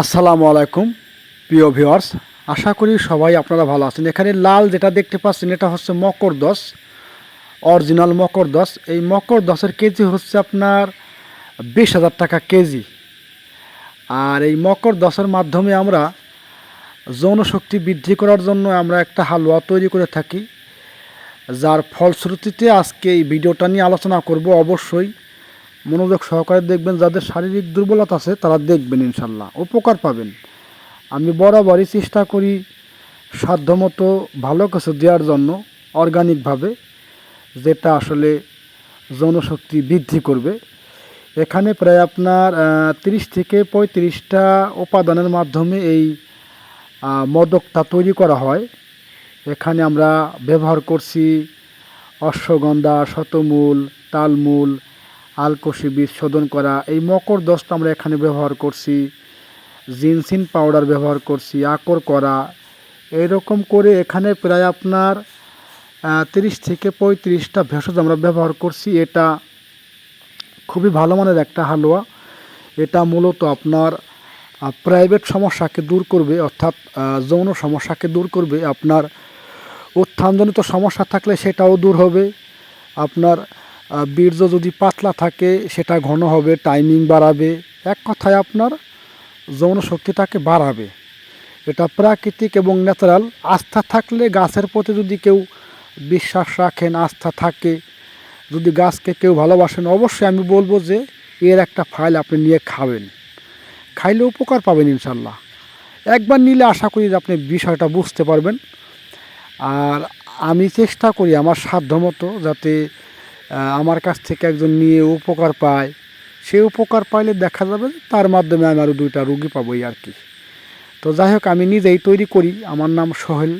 আসসালামু আলাইকুম, প্রিয় ভিউয়ার্স। আশা করি সবাই আপনারা ভালো আছেন। এখানে লাল যেটা দেখতে পাচ্ছেন, এটা হচ্ছে মকর দশ, অরিজিনাল মকর দশ। এই মকর দশের কেজি হচ্ছে আপনার বিশ হাজার টাকা কেজি। আর এই মকর দশের মাধ্যমে আমরা যৌনশক্তি বৃদ্ধি করার জন্য আমরা একটা হালুয়া তৈরি করে থাকি, যার ফলশ্রুতিতে আজকে এই ভিডিওটা নিয়ে আলোচনা করব। অবশ্যই মনোযোগ সহকারে দেখবেন, যাদের শারীরিক দুর্বলতা আছে, তারা দেখবেন ইনশাল্লাহ, উপকার পাবেন। আমি বরাবরই চেষ্টা করি সাধ্যমতো ভালো কিছু দেওয়ার জন্য অর্গানিকভাবে যেটা আসলে জনশক্তি বৃদ্ধি করবে। এখানে প্রায় আপনার তিরিশ থেকে পঁয়ত্রিশটা উপাদানের মাধ্যমে এই মদকটা তৈরি করা হয়। এখানে আমরা ব্যবহার করছি অশ্বগন্ধা, শতমূল, তালমূল আলকষি বীজ শোধন করা, এই মকর দশটা আমরা এখানে ব্যবহার করছি, জিনসিন পাউডার ব্যবহার করছি, আকর করা, এরকম করে এখানে প্রায় আপনার তিরিশ থেকে পঁয়ত্রিশটা ভেষজ আমরা ব্যবহার করছি। এটা খুবই ভালো মানের একটা হালুয়া। এটা মূলত আপনার প্রাইভেট সমস্যাকে দূর করবে, অর্থাৎ যৌন সমস্যাকে দূর করবে। আপনার উত্থানজনিত সমস্যা থাকলে সেটাও দূর হবে। আপনার বীর্য যদি পাতলা থাকে, সেটা ঘন হবে টাইমিং বাড়াবে। এক কথায় আপনার যৌন শক্তিটাকে বাড়াবে। এটা প্রাকৃতিক এবং ন্যাচারাল আস্থা থাকলে গাছের প্রতি যদি কেউ বিশ্বাস রাখেন, আস্থা থাকে, যদি গাছকে কেউ ভালোবাসেন, অবশ্যই আমি বলব যে এর একটা ফাইল আপনি নিয়ে খাবেন। খাইলে উপকার পাবেন ইনশাল্লাহ একবার নিলে আশা করি যে আপনি বিষয়টা বুঝতে পারবেন। আর আমি চেষ্টা করি আমার সাধ্যমতো যাতে আমার কাছ থেকে একজন নিয়ে উপকার পায়। সে উপকার পাইলে দেখা যাবে তার মাধ্যমে আমি আরও দুইটা রুগী পাবোই আর কি। তো যাই হোক, আমি নিজেই তৈরি করি। আমার নাম সোহেল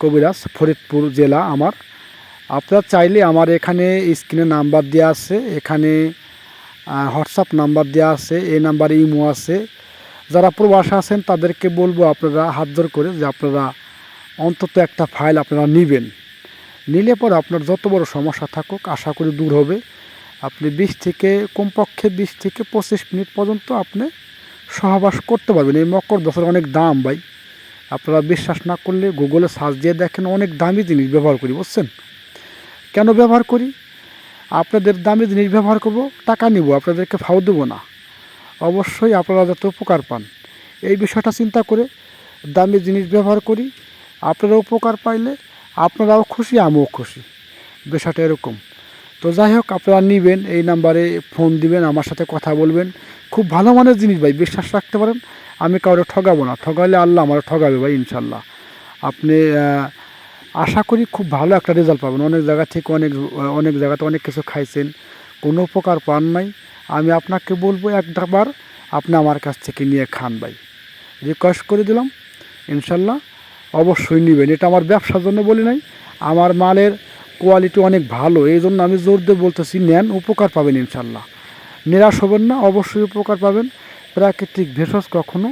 কবিরাজ, ফরিদপুর জেলা আমার। আপনারা চাইলে আমার এখানে স্ক্রিনে নাম্বার দেওয়া আছে, এখানে হোয়াটসঅ্যাপ নাম্বার দেওয়া আছে, এই নাম্বারে ইমো আছে। যারা প্রবাসে আছেন তাদেরকে বলব আপনারা হাত জোর করে যে আপনারা অন্তত একটা ফাইল আপনারা নেবেন। নিলে পরে আপনার যত বড় সমস্যা থাকুক, আশা করি দূর হবে। আপনি বিশ থেকে, কমপক্ষে বিশ থেকে পঁচিশ মিনিট পর্যন্ত আপনি সহবাস করতে পারবেন। এই মকর দশের অনেক দাম ভাই। আপনারা বিশ্বাস না করলে গুগলে সার্চ দিয়ে দেখেন, অনেক দামি জিনিস ব্যবহার করি, বুঝছেন? কেন ব্যবহার করি? আপনাদের দামি জিনিস ব্যবহার করব, টাকা নিব, আপনাদেরকে ফাও দেবো না। অবশ্যই আপনারা যাতে উপকার পান। এই বিষয়টা চিন্তা করে দামি জিনিস ব্যবহার করি। আপনারা উপকার পাইলে আপনারাও খুশি, আমিও খুশি। বিষয়টা এরকম। তো যাই হোক, আপনারা নেবেন, এই নাম্বারে ফোন দিবেন, আমার সাথে কথা বলবেন। খুব ভালো মানের জিনিস ভাই, বিশ্বাস রাখতে পারেন। আমি কাউকে ঠগাবো না। ঠগাইলে আল্লাহ আমার ঠগাবে ভাই, ইনশাল্লাহ। আপনি আশা করি খুব ভালো একটা রেজাল্ট পাবেন। অনেক জায়গা থেকে অনেক অনেক জায়গাতে অনেক কিছু খাইছেন। কোনো উপকার পান নাই। আমি আপনাকে বলব একবার আপনি আমার কাছ থেকে নিয়ে খান ভাই। রিকোয়েস্ট করে দিলাম। ইনশাল্লাহ। অবশ্যই নেবেন। এটা আমার ব্যবসার জন্য বলি নাই। আমার মালের কোয়ালিটি অনেক ভালো এই জন্য আমি জোর দিয়ে বলতেছি, নেন, উপকার পাবেন ইনশাল্লাহ। নিরাশ হবেন না, অবশ্যই উপকার পাবেন। প্রাকৃতিক ভেষজ কখনো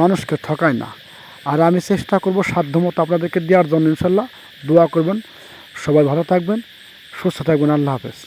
মানুষকে ঠকায় না। আর আমি চেষ্টা করব সাধ্যমতো আপনাদেরকে দেওয়ার জন্য ইনশাল্লাহ। দোয়া করবেন। সবাই ভালো থাকবেন, সুস্থ থাকবেন। আল্লাহ হাফেজ।